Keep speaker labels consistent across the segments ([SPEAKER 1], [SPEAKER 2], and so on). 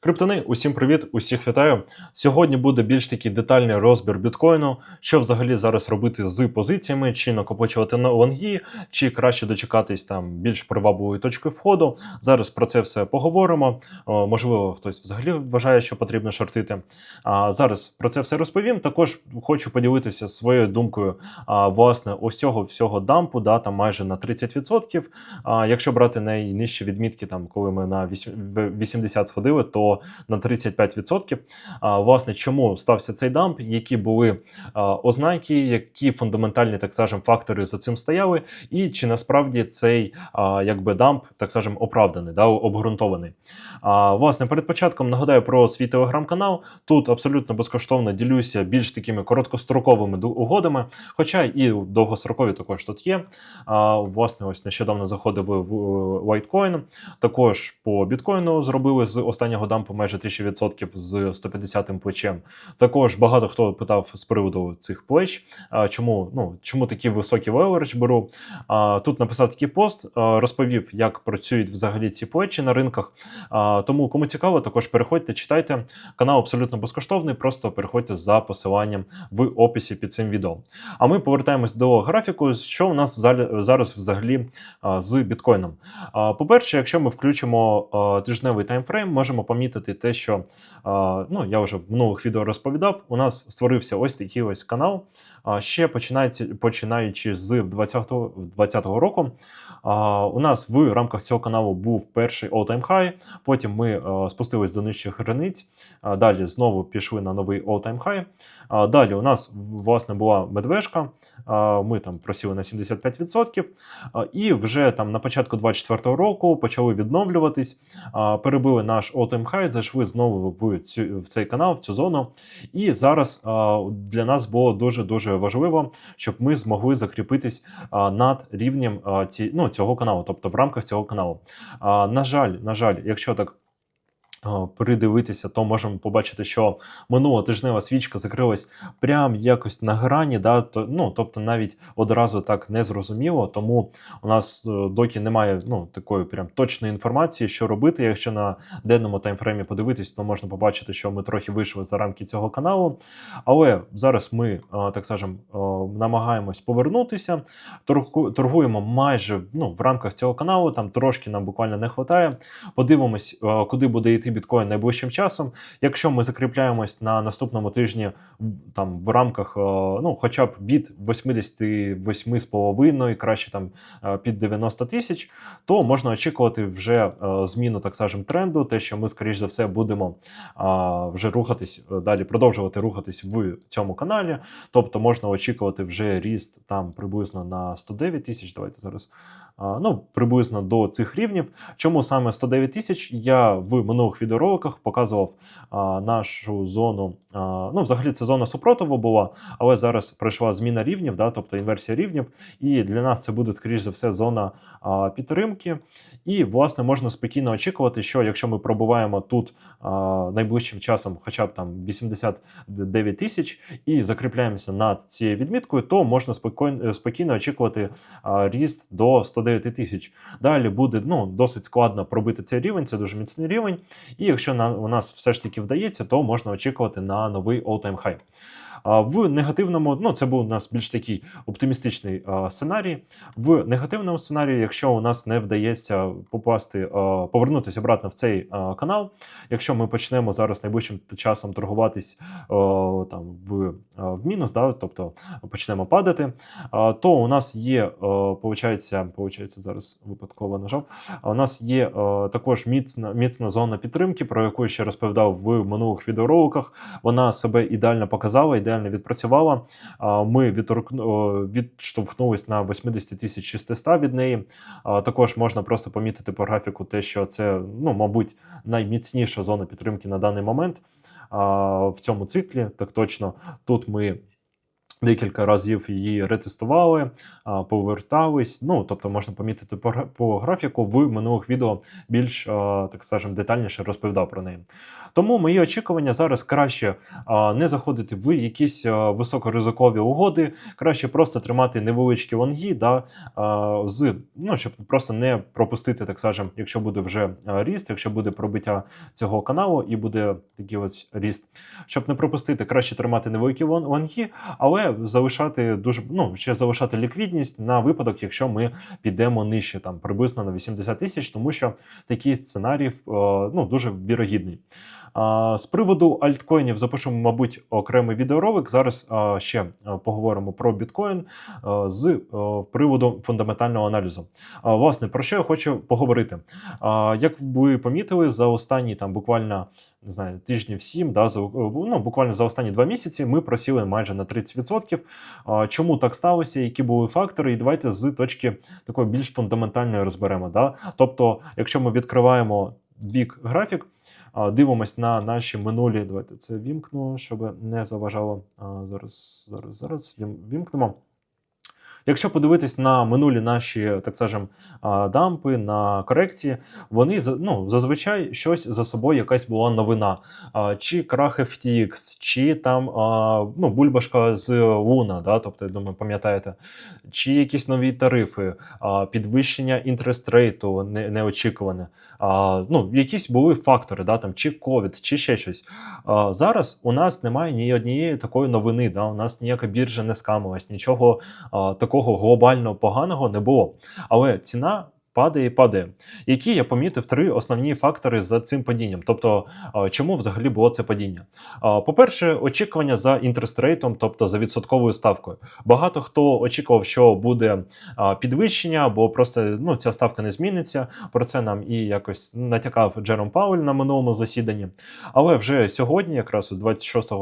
[SPEAKER 1] Криптони, усім привіт, усіх вітаю. Сьогодні буде більш такий детальний розбір біткоїну, що взагалі зараз робити з позиціями, чи накопичувати на лонги, чи краще дочекатись там більш привабливої точки входу. Зараз про це все поговоримо. Можливо, хтось взагалі вважає, що потрібно шортити. А зараз про це все розповім. Також хочу поділитися своєю думкою. А, власне, ось цього всього дампу, да, там майже на 30%. А, якщо брати найнижчі відмітки, там коли ми на 80 сходили, то на 35%. А, Власне, чому стався цей дамп, які були ознаки, які фундаментальні, так скажем, фактори за цим стояли, і чи насправді цей якби дамп, так скажем, оправданий, да, обґрунтований. Власне, перед початком нагадаю про свій телеграм-канал. Тут абсолютно безкоштовно ділюся більш такими короткостроковими угодами, хоча і довгострокові також тут є. Власне, ось нещодавно заходили в Litecoin, також по біткоїну зробили з останнього дампу майже 1000% з 150 плечем. Також багато хто питав з приводу цих плеч, чому, ну, чому такі високі леверидж беру. Тут написав такий пост, розповів, як працюють взагалі ці плечі на ринках. Тому, кому цікаво, також переходьте, читайте. Канал абсолютно безкоштовний, просто переходьте за посиланням в описі під цим відео. А ми повертаємось до графіку, що у нас зараз взагалі з біткоїном. По-перше, якщо ми включимо тижневий таймфрейм, можемо помітити те, що ну, я вже в минулих відео розповідав, у нас створився ось такий ось канал. Ще починається, починаючи з 2020 2020 року. У нас в рамках цього каналу був перший all-time high, потім ми спустились до нижчих границь, далі знову пішли на новий all-time high. Далі у нас власне була медвежка, ми там просіли на 75%, а, і вже там на початку 2024 року почали відновлюватись, перебили наш all-time high, зайшли знову в, цю, в цей канал, в цю зону. І зараз а, для нас було дуже дуже важливо, щоб ми змогли закріпитись а, над рівнем а, ці, ну, цього каналу, тобто в рамках цього каналу. А, На жаль, на жаль, якщо так. Придивитися, то можемо побачити, що минула тижнева свічка закрилась прям якось на грані, да, то, ну, тобто навіть одразу так не зрозуміло, тому у нас е, доки немає ну, такої прям точної інформації, що робити. Якщо на денному таймфреймі подивитись, то можна побачити, що ми трохи вийшли за рамки цього каналу. Але зараз ми, е, так скажем, е, намагаємось повернутися, торгуємо майже ну, в рамках цього каналу, там трошки нам буквально не вистачає. Подивимось, куди буде йти біткоін найближчим часом. Якщо ми закріпляємось на наступному тижні там в рамках, е, ну, хоча б від 88,5, краще там е, під 90 тисяч, то можна очікувати вже е, зміну, так скажем, тренду, те, що ми, скоріш за все, будемо вже рухатись далі, продовжувати рухатись в цьому каналі. Тобто можна очікувати вже ріст там приблизно на 109 тисяч. Давайте зараз. Ну, приблизно до цих рівнів. Чому саме 109 тисяч? Я в минулих відеороликах показував нашу зону. Ну, взагалі, це зона супротиву була, але зараз пройшла зміна рівнів, да, тобто інверсія рівнів. І для нас це буде, скоріш за все, зона підтримки. І, власне, можна спокійно очікувати, що якщо ми пробуваємо тут найближчим часом, хоча б там 89 тисяч, і закріпляємося над цією відміткою, то можна спокійно, очікувати ріст до 109 тисяч. Далі буде ну, досить складно пробити цей рівень, це дуже міцний рівень. І якщо на, у нас все ж таки вдається, то можна очікувати на новий all-time high. В негативному, ну це був у нас більш такий оптимістичний сценарій. В негативному сценарії, якщо у нас не вдається попасти, повернутися обратно в цей канал, якщо ми почнемо зараз найближчим часом торгуватись там в, в мінус, да, тобто почнемо падати, то у нас є, получається, зараз випадково нажав. У нас є також міцна, міцна зона підтримки, про яку я ще розповідав в минулих відеороликах. Вона себе ідеально показала, ідеально відпрацювала. Ми відштовхнулись на 80 тисяч 600 від неї. Також можна просто помітити по графіку те, що це, ну, мабуть, найміцніша зона підтримки на даний момент в цьому циклі. Так точно тут ми Декілька разів її ретестували, повертались. Ну, тобто можна помітити по, графіку в минулих відео більш, так скажемо, детальніше розповідав про неї. Тому мої очікування зараз краще а, не заходити в якісь а, високоризикові угоди, краще просто тримати невеличкі лонги, да, а, з, ну, щоб просто не пропустити, так скажемо, якщо буде вже ріст, якщо буде пробиття цього каналу і буде такий ось ріст. Щоб не пропустити, краще тримати невеликі лон- лонги, але залишати дуже ну ще залишати ліквідність на випадок, якщо ми підемо нижче, там приблизно на 80 тисяч, тому що такий сценарій ну дуже вірогідний. З приводу альткоїнів запишемо, мабуть, окремий відеоролик. Зараз ще поговоримо про біткоін з а, приводу фундаментального аналізу. Власне, про що я хочу поговорити? Як ви помітили, за останні там буквально не знаю, тижнів 7, да, за, ну, буквально за останні два місяці ми просіли майже на 30%. Чому так сталося? Які були фактори? І давайте з точки такої більш фундаментальної розберемо. Да? Тобто, якщо ми відкриваємо вік графік, дивимось на наші минулі. Давайте це вімкну, щоб не заважало. Зараз, зараз, зараз вімкнемо. Якщо подивитись на минулі наші, так скажем, дампи на корекції, вони ну, зазвичай щось за собою якась була новина. Чи крах FTX, чи там ну, бульбашка з Луна, да, тобто, я думаю, пам'ятаєте, чи якісь нові тарифи, підвищення інтерестрейту не, неочікуване. Ну, якісь були фактори, да, там, чи ковід, чи ще щось. Зараз у нас немає ні однієї такої новини. Да, у нас ніяка біржа не скамилась, нічого а, такого глобально поганого не було. Але ціна. Падає і падає. Які я помітив три основні фактори за цим падінням. Тобто, чому взагалі було це падіння? По-перше, очікування за інтерестрейтом, тобто за відсотковою ставкою. Багато хто очікував, що буде підвищення, або просто ну, ця ставка не зміниться. Про це нам і якось натякав Джером Пауель на минулому засіданні. Але вже сьогодні, якраз у 26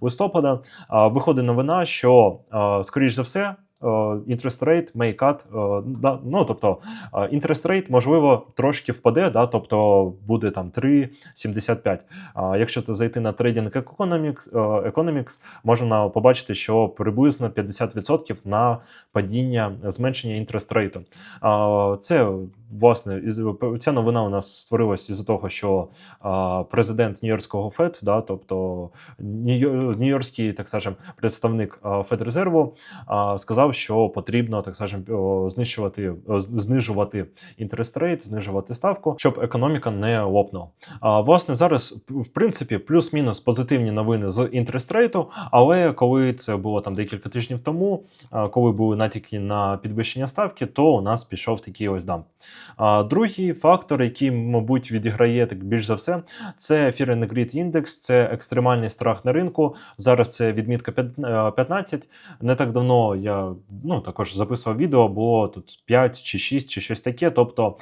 [SPEAKER 1] листопада, виходить новина, що скоріш за все. Е, Interest rate may cut, е, да, ну тобто е, interest rate, можливо трошки впаде, да, тобто буде там 3,75. А якщо ти зайти на Trading Economics, е, Economics, можна побачити, що приблизно 50% на падіння зменшення інтерест рейту. Це власне ця новина у нас створилась із-за того, що президент Нью-Йоркського ФЕД, да, тобто Нью- Нью-Йоркський, так скажем, представник Федрезерву, сказав, що потрібно, так скажем, знищувати, знижувати інтерест рейт, знижувати ставку, щоб економіка не лопнула. А, власне, зараз в принципі плюс-мінус позитивні новини з інтерест рейту, але коли це було там декілька тижнів тому, коли були натяки на підвищення ставки, то у нас пішов такий ось дамп. А, другий фактор, який, мабуть, відіграє так більш за все, це Fear and Greed Index, це екстремальний страх на ринку. Зараз це відмітка е, 15. Не так давно я ну, також записував відео, було тут 5 чи 6 чи щось таке. Тобто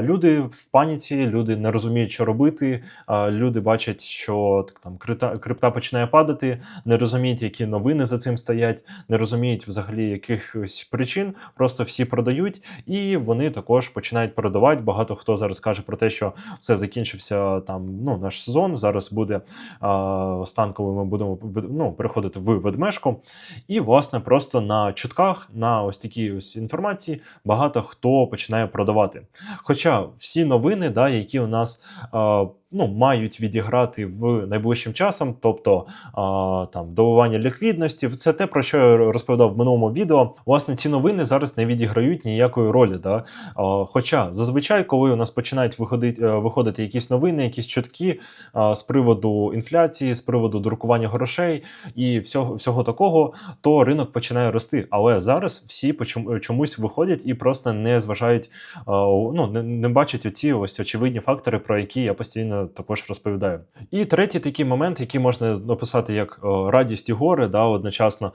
[SPEAKER 1] люди в паніці, люди не розуміють, що робити. Люди бачать, що так, там крипта, крипта починає падати, не розуміють, які новини за цим стоять, не розуміють взагалі якихось причин. Просто всі продають, і вони також починають продавати. Багато хто зараз каже про те, що все закінчився там. Ну, наш сезон. Зараз буде а, стан, ми будемо ну, переходити в ведмежку. І, власне, просто на чутках, на ось такій ось інформації, багато хто починає продавати. Хоча всі новини, да, які у нас а, ну, мають відіграти в найближчим часом, тобто а, там доливання ліквідності, це те, про що я розповідав в минулому відео. Власне, ці новини зараз не відіграють ніякої ролі. Да? А, Хоча зазвичай, коли у нас починають виходити, е, виходити якісь новини, якісь чутки а, з приводу інфляції, з приводу друкування грошей і всього, всього такого, то ринок починає рости. Але зараз всі почому- чомусь виходять і просто не зважають, а, ну не, не бачать оці ось очевидні фактори, про які я постійно також розповідаю. І третій такий момент, який можна описати як е, радість і горе, да, одночасно,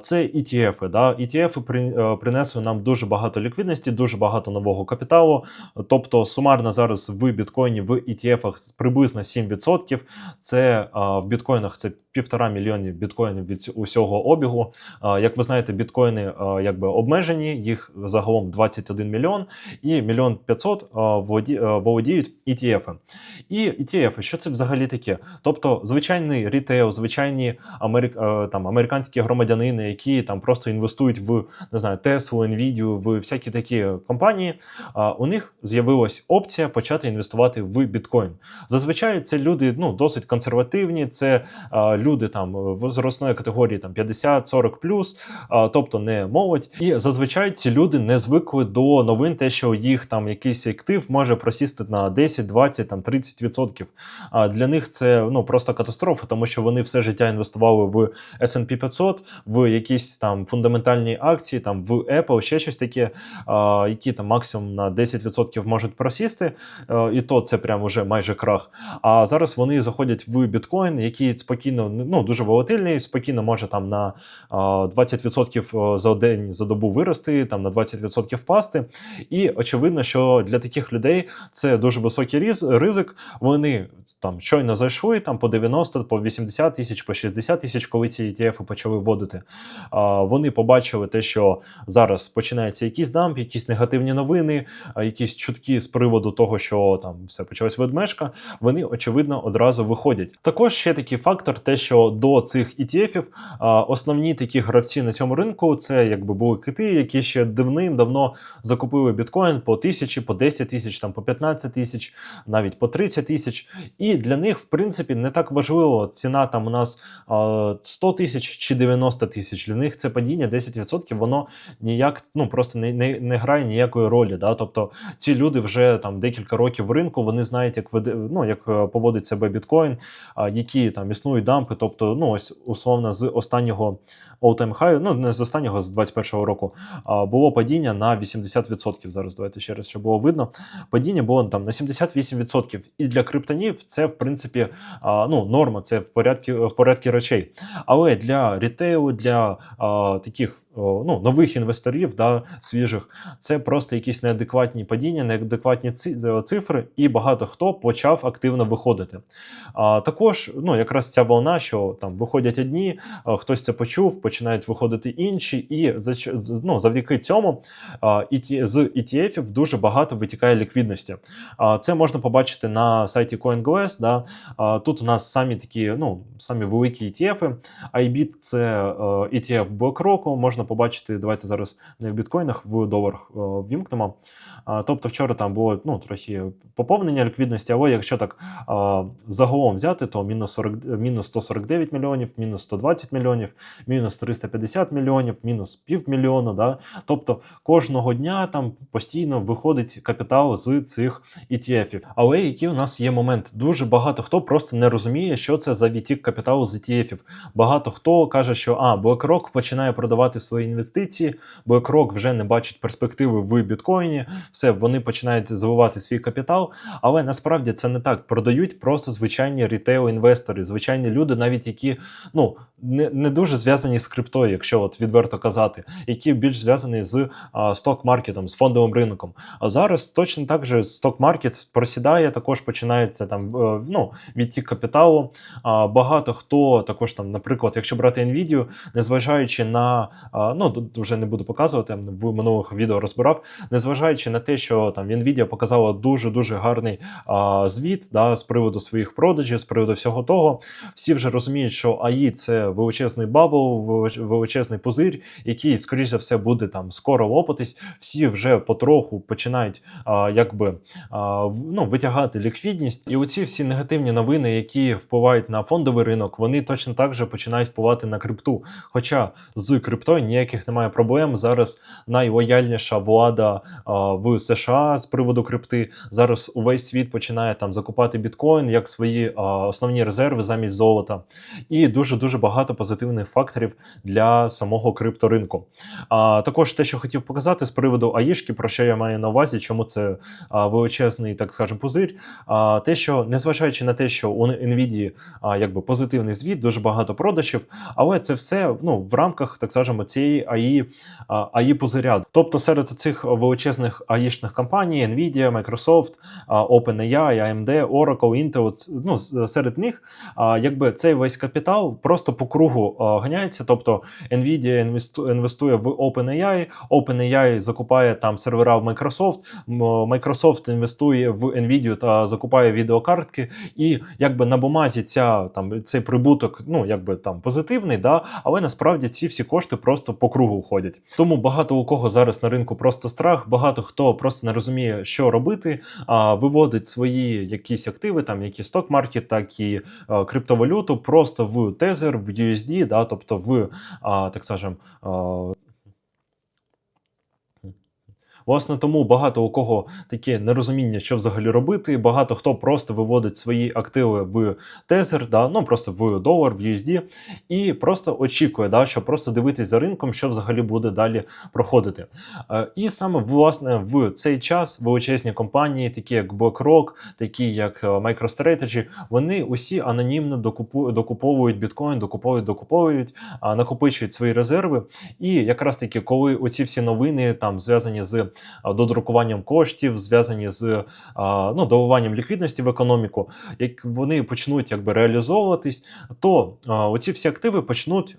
[SPEAKER 1] це ETF. Да. ETF е, принесли нам дуже багато ліквідності, дуже багато нового капіталу. Тобто сумарно зараз в біткоїні в ETF приблизно 7%. Це в біткоїнах це півтора мільйонів біткоїнів від усього обігу. Як ви знаєте, біткоїни якби обмежені, їх загалом 21 мільйон, і мільйон 500 а, володі- а, володіють ETF. І І ETF, що це взагалі таке? Тобто, звичайний рітейл, звичайні америк... е, там, американські громадянини, які там просто інвестують в не знаю, Tesla, Nvidia, в всякі такі компанії, у них з'явилась опція почати інвестувати в біткоін. Зазвичай це люди ну, досить консервативні, це люди там возрастної категорії там 50-40 плюс, тобто не молодь. І зазвичай ці люди не звикли до новин, те, що їх там якийсь актив може просісти на 10, 20, там 30%. Для них це ну просто катастрофа, тому що вони все життя інвестували в S&P 500, в якісь там фундаментальні акції, там в Apple, ще щось таке, які там максимум на 10% можуть просісти, а, і то це прям уже майже крах. А зараз вони заходять в біткоін, який спокійно ну дуже волатильний, спокійно може там на а, 20% за день за добу вирости, там на 20% впасти. І очевидно, що для таких людей це дуже високий ризик. Вони там щойно зайшли там по 90, по 80 тисяч, по 60 тисяч, коли ці ETF почали вводити. А, Вони побачили те, що зараз починається якийсь дамп, якісь негативні новини, якісь чутки з приводу того, що там все почалась ведмежка. Вони очевидно одразу виходять. Також ще такий фактор, те, що до цих ETF а, основні такі гравці на цьому ринку це якби були кити, які ще давним-давно закупили біткоін по тисячі, по 10 тисяч, там по 15 тисяч, навіть по 30 тисяч. І для них, в принципі, не так важливо ціна там у нас 100 тисяч чи 90 тисяч. Для них це падіння 10%, воно ніяк ну просто не, не, не грає ніякої ролі. Да? Тобто ці люди вже там декілька років в ринку, вони знають, як ну, як е, поводить себе біткоін, які там існують дампи. Тобто, ну ось условно з останнього all-time high, ну не з останнього, з 21-го року, було падіння на 80%. Зараз давайте ще раз, щоб було видно. Падіння було там на 78%. І для криптонів це в принципі ну, норма, це в порядку, в порядку речей. Але для рітейлу, для таких ну, нових інвесторів, да, свіжих, це просто якісь неадекватні падіння, неадекватні цифри, і багато хто почав активно виходити. А, також ну, якраз ця волна, що там виходять одні, хтось це почув, починають виходити інші, і ну, завдяки цьому з ETF дуже багато витікає ліквідності. Це можна побачити на сайті CoinGlass. Да? Тут у нас самі такі, ну, самі великі ETF. IBIT – це е, ETF BlackRock, можна побачити, давайте зараз не в біткоїнах, в доларах е, ввімкнемо. Тобто вчора там було ну, трохи поповнення ліквідності, але якщо так а, загалом взяти, то мінус, 40, мінус 149 мільйонів, мінус 120 мільйонів, мінус 350 мільйонів, мінус півмільйона. Да? Тобто кожного дня там постійно виходить капітал з цих ETF-ів. Але який у нас є момент? Дуже багато хто просто не розуміє, що це за відтік капіталу з ETF-ів. Багато хто каже, що а, BlackRock починає продавати свої інвестиції, BlackRock вже не бачить перспективи в біткоїні, все, вони починають заливати свій капітал. Але насправді це не так. Продають просто звичайні рітейл-інвестори, звичайні люди, навіть які ну не, не дуже зв'язані з криптою, якщо от відверто казати, які більш зв'язані з сток-маркетом, з фондовим ринком. А зараз точно так же сток-маркет просідає, також починається там е, ну, відтік капіталу. Багато хто також там, наприклад, якщо брати Nvidia, незважаючи на ну тут вже не буду показувати, в минулих відео розбирав, незважаючи на те, що там Nvidia показала дуже дуже гарний а, звіт да, з приводу своїх продажів, з приводу всього того, всі вже розуміють, що АІ це величезний бабл, величезний пузир, який, скоріш за все, буде там скоро лопатись. Всі вже потроху починають а, якби а, ну, витягати ліквідність. І оці всі негативні новини, які впливають на фондовий ринок, вони точно так же починають впливати на крипту. Хоча з криптою ніяких немає проблем. Зараз найлояльніша влада а, в США з приводу крипти. Зараз увесь світ починає там закупати біткоін як свої а, основні резерви замість золота. І дуже дуже багато позитивних факторів для самого крипторинку. А також те, що хотів показати з приводу АІшки, про що я маю на увазі, чому це а, величезний, так скажемо, пузир. А, те, що незважаючи на те, що у Nvidia а, якби позитивний звіт, дуже багато продажів, але це все ну, в рамках, так скажемо, цієї цієї АІ, АІ позаряд. Тобто серед цих величезних АІшних компаній Nvidia, Microsoft, OpenAI, AMD, Oracle, Intel, ну, серед них якби цей весь капітал просто по кругу ганяється. Тобто Nvidia інвестує в OpenAI, OpenAI закупає там сервера в Microsoft, Microsoft інвестує в Nvidia та закупає відеокартки, і якби на бумазі ця там цей прибуток, ну якби там позитивний, да, але насправді ці всі кошти просто по кругу ходять. Тому багато у кого зараз на ринку просто страх, багато хто просто не розуміє, що робити, а виводить свої якісь активи, там які сток-маркет, так і а, криптовалюту, просто в тезер, в USD, да, тобто в а, так скажем. Власне, тому багато у кого таке нерозуміння, що взагалі робити. Багато хто просто виводить свої активи в Tether, да, ну просто в долар, в USD, і просто очікує, да, що просто дивитись за ринком, що взагалі буде далі проходити. Е, І саме власне в цей час величезні компанії, такі як BlackRock, такі як е, MicroStrategy, вони усі анонімно докуповують біткоін, докуповують, докуповують, накопичують свої резерви. І якраз таки, коли оці всі новини там зв'язані з додрукуванням коштів, зв'язані з ну, доливанням ліквідності в економіку, як вони почнуть якби реалізовуватись, то оці всі активи почнуть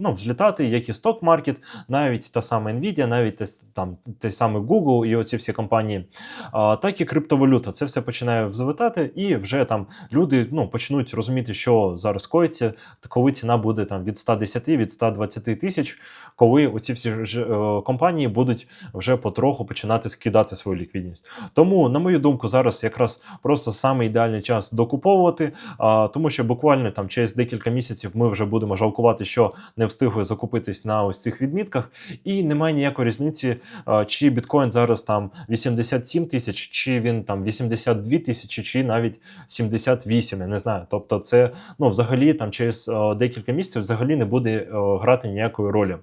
[SPEAKER 1] ну, взлітати, як і сток-маркет, навіть та сама Nvidia, навіть там, той самий Google і оці всі компанії, так і криптовалюта. Це все починає взлетати, і вже там люди ну, почнуть розуміти, що зараз коїться, коли ціна буде там від 110, від 120 тисяч, коли оці всі е, компанії будуть вже потроху починати скидати свою ліквідність. Тому, на мою думку, зараз якраз просто саме ідеальний час докуповувати, а, тому що буквально там через декілька місяців ми вже будемо жалкувати, що не встигли закупитись на ось цих відмітках, і немає ніякої різниці, а, чи біткоін зараз там 87 тисяч, чи він там 82 тисячі, чи навіть 78, я не знаю. Тобто, це ну взагалі там через е, декілька місяців взагалі не буде е, грати ніякої ролі.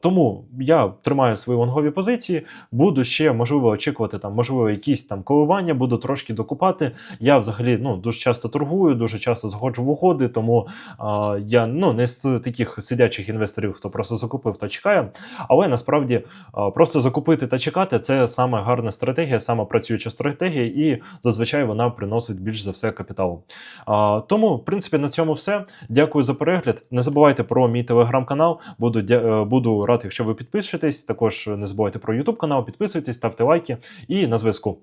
[SPEAKER 1] Тому я тримаю свої лонгові позиції, буду ще можливо очікувати там, можливо, якісь там коливання, буду трошки докупати. Я взагалі ну дуже часто торгую, дуже часто заходжу в угоди, тому я ну не з таких сидячих інвесторів, хто просто закупив та чекає. Але насправді просто закупити та чекати це саме гарна стратегія, саме працююча стратегія, і зазвичай вона приносить більш за все капіталу. Тому, в принципі, на цьому все. Дякую за перегляд. Не забувайте про мій телеграм-канал. Буду, дя- е, буду рад, якщо ви підпишетесь. Також не забувайте про YouTube канал, підписуйтесь, ставте лайки і на зв'язку.